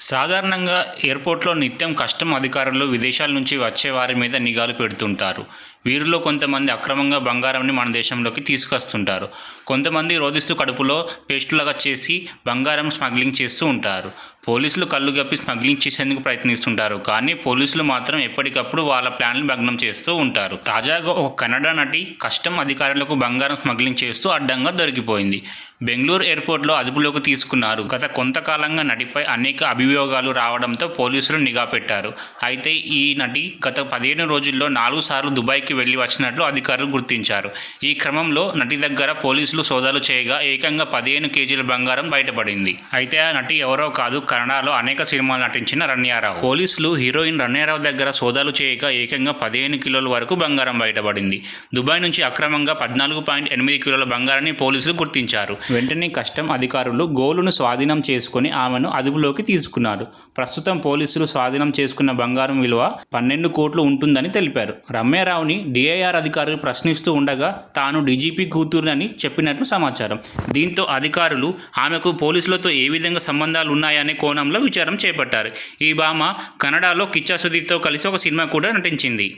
సాధారణంగా ఎయిర్పోర్ట్లో నిత్యం కస్టమ్ అధికారులు విదేశాల నుంచి వచ్చే వారి మీద నిఘాలు పెడుతుంటారు. వీరిలో కొంతమంది అక్రమంగా బంగారంని మన దేశంలోకి తీసుకొస్తుంటారు. కొంతమంది రోధిస్తూ కడుపులో పేస్టులాగా చేసి బంగారం స్మగ్లింగ్ చేస్తూ ఉంటారు. పోలీసులు కళ్ళు గప్పి స్మగ్లింగ్ చేసేందుకు ప్రయత్నిస్తుంటారు. కానీ పోలీసులు మాత్రం ఎప్పటికప్పుడు వాళ్ళ ప్లాన్లు భగ్నం చేస్తూ ఉంటారు. తాజాగా ఒక కన్నడ నటి కస్టమ్ అధికారులకు బంగారం స్మగ్లింగ్ చేస్తూ అడ్డంగా దొరికిపోయింది. బెంగళూరు ఎయిర్పోర్ట్లో అదుపులోకి తీసుకున్నారు. గత కొంతకాలంగా నటిపై అనేక అభియోగాలు రావడంతో పోలీసులు నిఘా పెట్టారు. అయితే ఈ నటి గత పదిహేను రోజుల్లో నాలుగు సార్లు దుబాయ్కి వెళ్ళి వచ్చినట్లు అధికారులు గుర్తించారు. ఈ క్రమంలో నటి దగ్గర పోలీసులు సోదాలు చేయగా ఏకంగా పదిహేను కేజీల బంగారం బయటపడింది. అయితే ఆ నటి ఎవరో కాదు కన్నడలో అనేక సినిమాలు నటించిన రన్యారావు. పోలీసులు హీరోయిన్ రన్యారావు దగ్గర సోదాలు చేయగా ఏకంగా పదిహేను కిలోల వరకు బంగారం బయటపడింది. దుబాయ్ నుంచి అక్రమంగా పద్నాలుగు పాయింట్ ఎనిమిది కిలోల బంగారాన్ని పోలీసులు గుర్తించారు. వెంటనే కస్టమ్ అధికారులు గోలును స్వాధీనం చేసుకుని ఆమెను అదుపులోకి తీసుకున్నారు. ప్రస్తుతం పోలీసులు స్వాధీనం చేసుకున్న బంగారం విలువ పన్నెండు కోట్లు ఉంటుందని తెలిపారు. రమ్యారావుని డిఐఆర్ అధికారులు ప్రశ్నిస్తూ ఉండగా తాను డీజీపీ కూతురునని చెప్పినట్లు సమాచారం. దీంతో అధికారులు ఆమెకు పోలీసులతో ఏ విధంగా సంబంధాలు ఉన్నాయనే కోణంలో విచారం చేపట్టారు. ఈ భామ కన్నడలో కిచ్చా సుధీర్తో కలిసి ఒక సినిమా కూడా నటించింది.